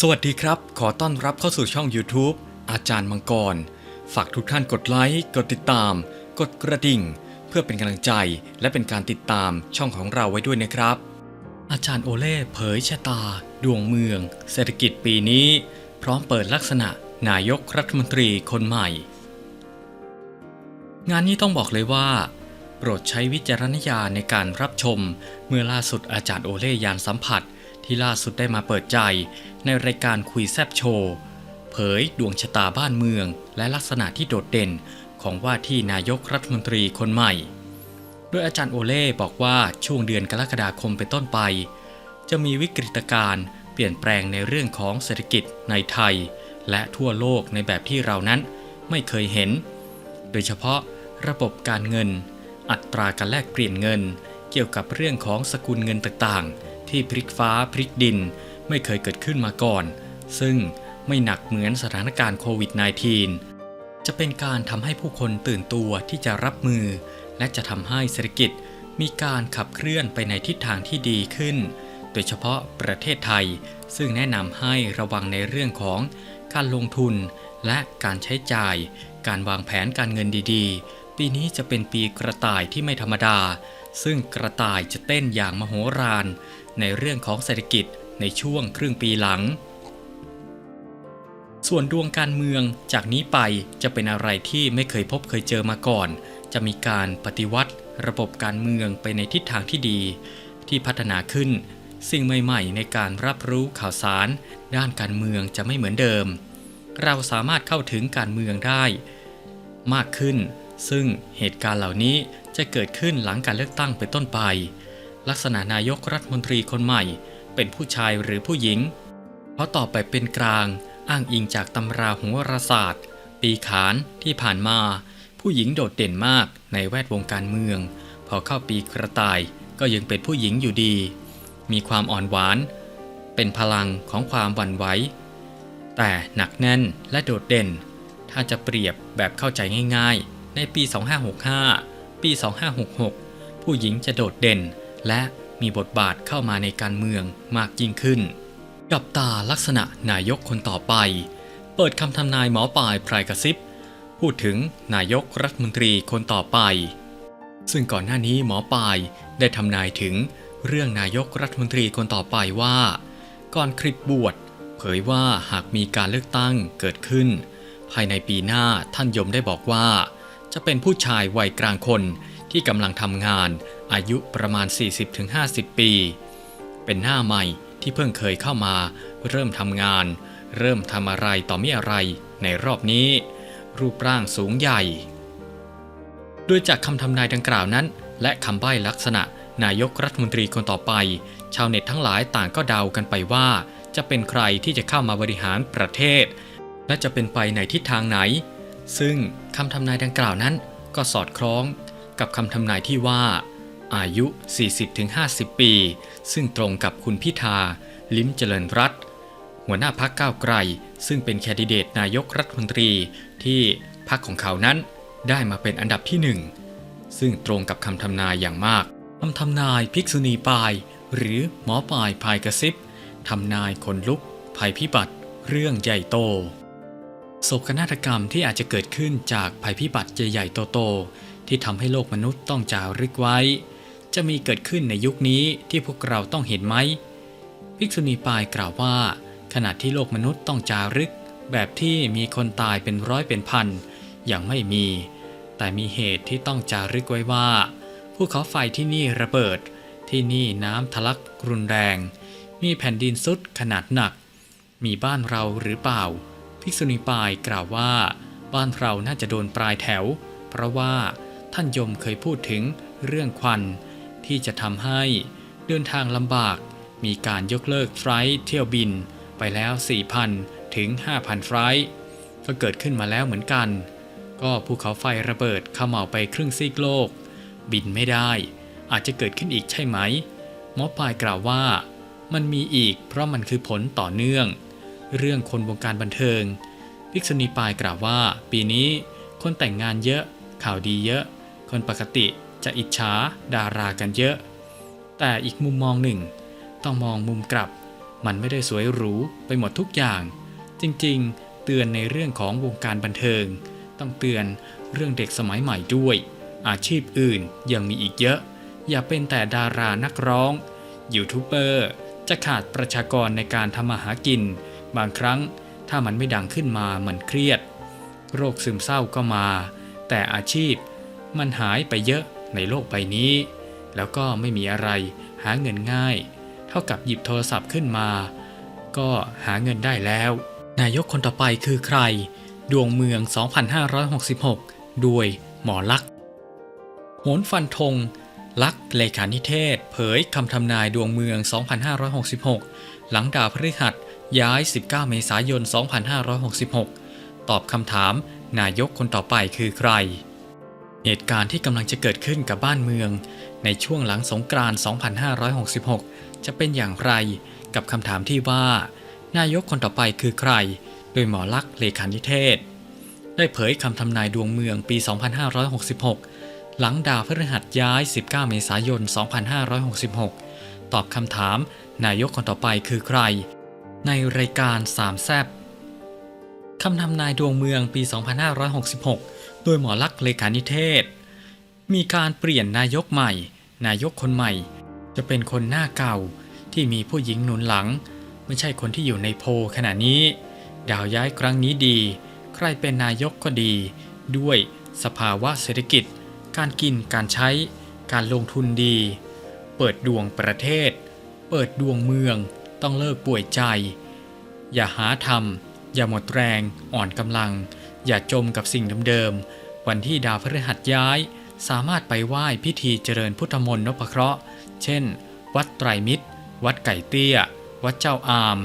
สวัสดีครับ ขอต้อนรับเข้าสู่ช่อง YouTube อาจารย์มังกร ฝากทุกท่านกดไลค์ กดติดตาม กดกระดิ่ง เพื่อเป็นกำลังใจ และเป็นการติดตามช่องของเราไว้ด้วยนะครับ อาจารย์โอเล่เผยชะตา ดวงเมือง เศรษฐกิจปีนี้ พร้อมเปิดลักษณะนายกรัฐมนตรีคนใหม่ งานนี้ต้องบอกเลยว่า โปรดใช้วิจารณญาณในการรับชม เมื่อล่าสุดอาจารย์โอเล่ยานสัมผัส ที่ล่าสุดได้มาเปิดใจในรายการคุยแซบโชว์ เผยดวงชะตาบ้านเมือง และลักษณะที่โดดเด่นของว่าที่นายกรัฐมนตรีคนใหม่ โดยอาจารย์โอเล่บอกว่าช่วงเดือนกรกฎาคมเป็นต้นไป จะมีวิกฤตการณ์เปลี่ยนแปลงในเรื่องของเศรษฐกิจในไทย และทั่วโลกในแบบที่เรานั้นไม่เคยเห็น โดยเฉพาะระบบการเงิน อัตราการแลกเปลี่ยนเงิน เกี่ยวกับเรื่องของสกุลเงินต่างๆ ที่พลิกฟ้าพลิกดินไม่เคยเกิดขึ้นมาก่อน ซึ่งไม่หนักเหมือนสถานการณ์โควิด -19 จะเป็นการทำให้ผู้คนตื่นตัวที่จะรับมือ และจะทำให้เศรษฐกิจมีการขับเคลื่อนไปในทิศทางที่ดีขึ้น โดยเฉพาะประเทศไทย ซึ่งแนะนำให้ระวังในเรื่องของการลงทุนและการใช้จ่าย การวางแผนการเงินดีๆ ปีนี้จะเป็นปีกระต่ายที่ไม่ธรรมดา ซึ่งกระต่ายจะเต้นอย่างมโหฬาร ในเรื่องของเศรษฐกิจในช่วงครึ่งปีหลัง ส่วนดวงการเมืองจากนี้ไปจะเป็นอะไรที่ไม่เคยพบเคยเจอมาก่อน จะมีการปฏิวัติระบบการเมืองไปในทิศทางที่ดี ที่พัฒนาขึ้น สิ่งใหม่ๆ ในการรับรู้ข่าวสาร ด้านการเมืองจะไม่เหมือนเดิม เราสามารถเข้าถึงการเมืองได้ มากขึ้น ซึ่งเหตุการณ์เหล่านี้จะเกิดขึ้นหลังการเลือกตั้งเป็นต้นไป ลักษณะนายกรัฐมนตรีคนใหม่ เป็นผู้ชายหรือผู้หญิง เพราะต่อไปเป็นกลางอ้างอิงจากตำราโหราศาสตร์ ปีขานที่ผ่านมา ผู้หญิงโดดเด่นมากในแวดวงการเมือง พอเข้าปีกระต่ายก็ยังเป็นผู้หญิงอยู่ดี มีความอ่อนหวาน เป็นพลังของความหวั่นไหวแต่หนักแน่นและโดดเด่น ถ้าจะเปรียบแบบเข้าใจง่าย ๆ ในปี 2565 ปี 2566 ผู้หญิงจะโดดเด่น และมีบทบาทเข้ามาในการเมืองมากยิ่งขึ้น กับตาลักษณะนายกคนต่อไป เปิดคำทำนายหมอปลายพรายกระซิบ พูดถึงนายกรัฐมนตรีคนต่อไป ซึ่งก่อนหน้านี้หมอปลายได้ทำนายถึงเรื่องนายกรัฐมนตรีคนต่อไปว่า ก่อนคลิปบวชเผยว่าหากมีการเลือกตั้งเกิดขึ้น ภายในปีหน้าท่านยมได้บอกว่า จะเป็นผู้ชายวัยกลางคน ที่กำลังทำงานอายุประมาณ 40-50 ปี เป็นหน้าใหม่ที่เพิ่งเคยเข้ามา เริ่มทำงาน เริ่มทำอะไรต่อมีอะไรในรอบนี้ รูปร่างสูงใหญ่โดยจากคำทำนายดังกล่าวนั้น และคำใบ้ลักษณะนายกรัฐมนตรีคนต่อไป ชาวเน็ตทั้งหลายต่างก็เดากันไปว่า จะเป็นใครที่จะเข้ามาบริหารประเทศ และจะเป็นไปในทิศทางไหน ซึ่งคำทำนายดังกล่าวนั้น ก็สอดคล้อง กับคำทำนายที่ว่า อายุ 40-50 ปี ซึ่งตรงกับคุณพิธา ลิ้มเจริญรัตหัวหน้าพักก้าวไกล ซึ่งเป็นแคนดิเดตนายกรัฐมนตรีที่พักของเขานั้นได้มาเป็นอันดับที่หนึ่งซึ่งตรงกับคำทำนายอย่างมากคำทำนายภิกษุณีปาย หรือหมอปายพายกระซิบทำนายคนลุก ภัยพิบัติ เรื่องใหญ่โตโศกนาฏกรรมที่อาจจะเกิดขึ้นจากภัยพิบัติใหญ่ๆโตๆ ที่ทำให้โลกมนุษย์ต้องจารึกไว้ จะมีเกิดขึ้นในยุคนี้ที่พวกเราต้องเห็นไหมภิกษุณีปายกล่าวว่า ขณะที่โลกมนุษย์ต้องจารึก แบบที่มีคนตายเป็นร้อยเป็นพันยังไม่มี แต่มีเหตุที่ต้องจารึกไว้ว่าภูเขาไฟที่นี่ระเบิด ที่นี่น้ำทะลักรุนแรง มีแผ่นดินสุดขนาดหนัก มีบ้านเราหรือเปล่า ภิกษุณีปายกล่าวว่า บ้านเราน่าจะโดนปลายแถว เพราะว่า ท่านยมเคยพูดถึงเรื่องควัน ที่จะทำให้เดินทางลำบาก มีการยกเลิกไฟล์เที่ยวบินไปแล้ว 4,000 ถึง 5,000 ไฟล์ก็เกิดขึ้นมาแล้วเหมือนกัน ก็ภูเขาไฟระเบิดเขม่าไปครึ่งซีกโลก บินไม่ได้ อาจจะเกิดขึ้นอีกใช่ไหมหมอปลายกล่าวว่า มันมีอีกเพราะมันคือผลต่อเนื่อง เรื่องคนวงการบันเทิง ภิกษุณีปลายกล่าวว่า ปีนี้คนแต่งงานเยอะข่าวดีเยอะ คนปกติจะอิจฉาดารากันเยอะ แต่อีกมุมมองหนึ่ง ต้องมองมุมกลับ มันไม่ได้สวยหรูไปหมดทุกอย่าง จริงๆ เตือนในเรื่องของวงการบันเทิง ต้องเตือนเรื่องเด็กสมัยใหม่ด้วย อาชีพอื่นยังมีอีกเยอะ อย่าเป็นแต่ดารานักร้อง ยูทูบเบอร์ จะขาดประชากรในการทำมาหากิน บางครั้งถ้ามันไม่ดังขึ้นมามันเครียด โรคซึมเศร้าก็มา แต่อาชีพ มันหายไปเยอะในโลกใบนี้ แล้วก็ไม่มีอะไรหาเงินง่าย เท่ากับหยิบโทรศัพท์ขึ้นมา ก็หาเงินได้แล้ว นายกคนต่อไปคือใคร ดวงเมือง 2566 ด้วยหมอลักษ์โหนฟันธงลักษ์เลขานิเทศ เผยคำทำนายดวงเมือง 2566 หลังดาวพฤหัสย้าย 19 เมษายน 2566 ตอบคำถาม นายกคนต่อไปคือใคร เหตุการณ์ที่กำลังจะเกิดขึ้นกับบ้านเมือง ในช่วงหลังสงกรานต์ 2566 จะเป็นอย่างไรกับคำถามที่ว่า นายกคนต่อไปคือใคร โดยหมอลักษ์เลขานิเทศ ได้เผยคำทำนายดวงเมืองปี 2566 หลังดาวพฤหัสย้าย 19 เมษายน 2566 ตอบคำถาม นายกคนต่อไปคือใคร ในรายการสามแซบคำทำนายดวงเมืองปี 2566 โดยหมอลักษ์เลขานิเทศ มีการเปลี่ยนนายกใหม่ นายกคนใหม่ จะเป็นคนหน้าเก่าที่มีผู้หญิงหนุนหลัง ไม่ใช่คนที่อยู่ในโพขณะนี้ ดาวย้ายครั้งนี้ดี ใครเป็นนายกก็ดี ด้วยสภาวะเศรษฐกิจ การกินการใช้ การลงทุนดี เปิดดวงประเทศ เปิดดวงเมืองต้องเลิกป่วยใจ อย่าหาทำอย่าหมดแรงอ่อนกำลัง อย่าจมกับสิ่งเดิมๆ วันที่ดาวพฤหัสย้าย สามารถไปไหว้พิธีเจริญพุทธมนต์นพเคราะห์ เช่น วัดไตรมิตร วัดไก่เตี้ย วัดเจ้าอาม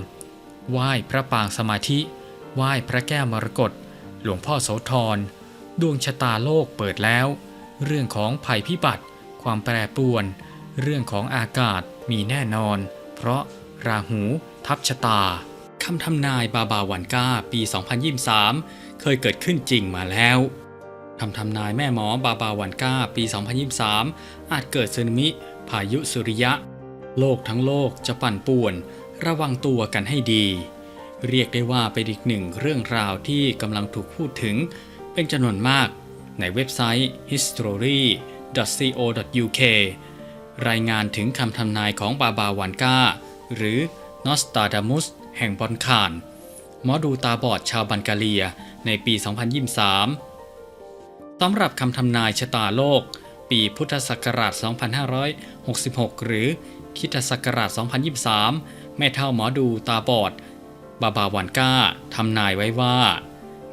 ไหว้พระปางสมาธิ ไหว้พระแก้วมรกต หลวงพ่อโสธร ดวงชะตาโลกเปิดแล้ว เรื่องของภัยพิบัติ ความแปรปรวน เรื่องของอากาศมีแน่นอน เพราะราหูทับชะตา คำทำนายบาบาวันก้าปี 2023 เคยเกิดขึ้นจริงมาแล้วคำทำนายแม่หมอบาบาวันก้าปี 2023 อาจเกิดสึนามิ พายุสุริยะ โลกทั้งโลกจะปั่นป่วน ระวังตัวกันให้ดี เรียกได้ว่าเป็นอีกหนึ่งเรื่องราวที่กำลังถูกพูดถึง เป็นจำนวนมากในเว็บไซต์ history.co.uk รายงานถึงคำทำนายของบาบาวันกาหรือนอสตาดามุสแห่งบอนคาน หมอดูตาบอดชาวบันกาเลียในปี 2023สำหรับคำทำนายชะตาโลก ปีพุทธศักราช 2566 หรือคริดศักราช 2023 แม่เท่าหมอดูตาบอด บาบาวันก้าทำนายไว้ว่า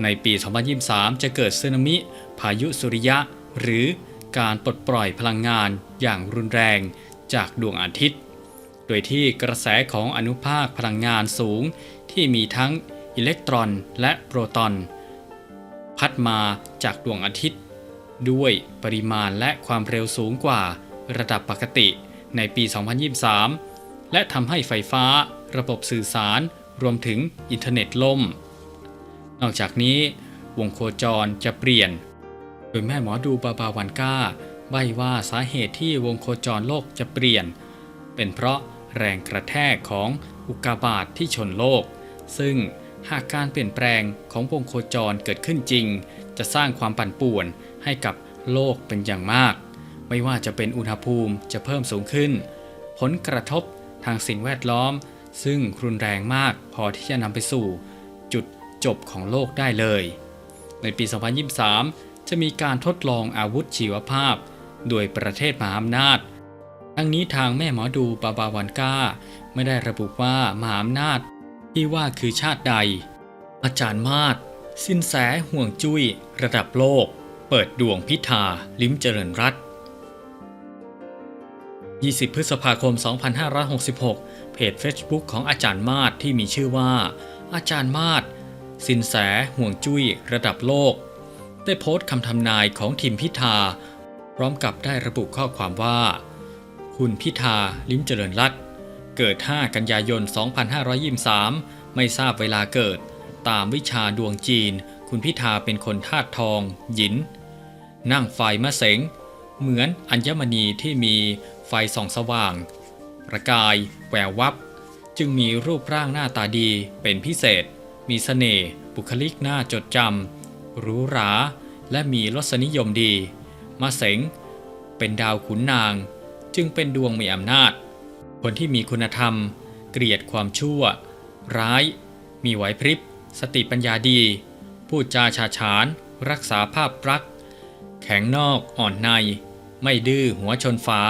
ในปี 2023 จะเกิดสึนามิ พายุสุริยะ หรือการปลดปล่อยพลังงานอย่างรุนแรงจากดวงอาทิตย์ โดยที่กระแสของอนุภาคพลังงานสูงที่มีทั้ง อิเล็กตรอนและโปรตอน พัดมาจากดวงอาทิตย์ ด้วยปริมาณและความเร็วสูงกว่าระดับปกติในปี 2023 และทำให้ไฟฟ้า ระบบสื่อสาร รวมถึงอินเทอร์เน็ตล่ม นอกจากนี้ วงโคจรจะเปลี่ยน โดยแม่หมอดูบาบาวันก้า ใบว่าสาเหตุที่วงโคจรโลกจะเปลี่ยน เป็นเพราะแรงกระแทกของอุกกาบาตทที่ชนโลก ซึ่ง หากการเปลี่ยนแปลงของวงโคจรเกิดขึ้นจริง จะสร้างความปั่นป่วนให้กับโลกเป็นอย่างมาก ไม่ว่าจะเป็นอุณหภูมิจะเพิ่มสูงขึ้น ผลกระทบทางสิ่งแวดล้อม ซึ่งรุนแรงมากพอที่จะนำไปสู่ จุดจบของโลกได้เลย ในปี 2023 จะมีการทดลองอาวุธชีวภาพ โดยประเทศมหาอำนาจทั้งนี้ทางแม่หมอดูบาบาวันก้า ไม่ได้ระบุว่ามหาอำนาจ ที่ว่าคือชาติใด อาจารย์มาศสินแสห่วงจุ้ย ระดับโลก เปิดดวงพิธา ลิ้มเจริญรัต20 พฤษภาคม 2566 เพจ Facebook ของอาจารย์มาศที่มีชื่อว่า อาจารย์มาศสินแสห่วงจุ้ย ระดับโลก ได้โพสต์คำทำนายของทีมพิธา พร้อมกับได้ระบุข้อความว่า คุณพิธาลิ้มเจริญรัตน์ เกิด 5 กันยายน 2523 ไม่ทราบเวลาเกิด ตามวิชาดวงจีน คุณพิธาเป็นคนธาตุทอง หยิน นั่งไฟมะเสง เหมือนอัญมณีที่มีไฟส่องสว่าง ประกาย แวววับ จึงมีรูปร่างหน้าตาดีเป็นพิเศษ มีเสน่ห์บุคลิกหน่าจดจำหรูหรา และมีรสนิยมดีมาเสง เป็นดาวขุนนาง จึงเป็นดวงมีอำนาจ คนที่มีคุณธรรม เกลียดความชั่ว ร้าย มีไหวพริบ สติปัญญาดี พูดจาฉาฉาน รักษาภาพรัก แข็งนอกอ่อนใน ไม่ดื้อหัวชนฝา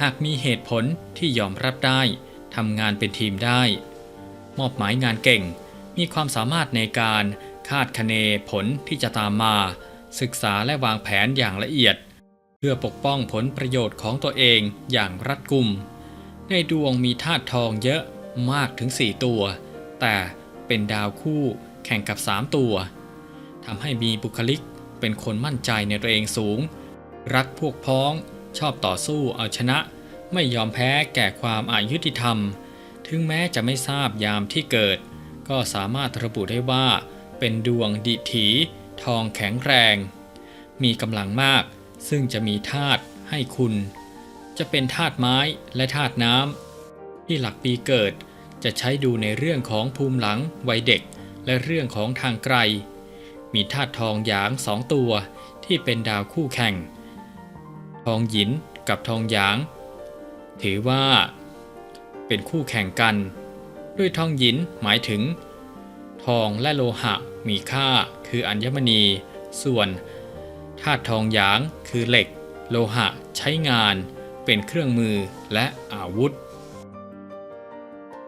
หากมีเหตุผลที่ยอมรับได้ทำงานเป็นทีมได้ มอบหมายงานเก่ง มีความสามารถในการคาดคะเนผลที่จะตามมา ศึกษาและวางแผนอย่างละเอียด เพื่อปกป้องผลประโยชน์ของตัวเองอย่างรัดกุม ในดวงมีธาตุทองเยอะมากถึง 4 ตัว แต่เป็นดาวคู่แข่งกับ 3 ตัวทำให้มีบุคลิกเป็นคนมั่นใจในตัวเองสูง รักพวกพ้องชอบต่อสู้เอาชนะ ไม่ยอมแพ้แก่ความอายุติธรรม ถึงแม้จะไม่ทราบยามที่เกิด ก็สามารถระบุได้ว่า เป็นดวงดิถีทองแข็งแรง มีกำลังมากซึ่งจะมีธาตุให้คุณ จะเป็นธาตุไม้และธาตุน้ำที่หลักปีเกิดจะใช้ดูในเรื่องของภูมิหลังวัยเด็ก และเรื่องของทางไกล มีธาตุทองหยางสองตัวที่เป็นดาวคู่แข่ง ทองหยินกับทองหยาง ถือว่า เป็นคู่แข่งกัน ด้วยทองหยินหมายถึง ทองและโลหะมีค่าคืออัญมณี ส่วนธาตุทองหยางคือเหล็ก โลหะใช้งาน เป็นเครื่องมือและอาวุธ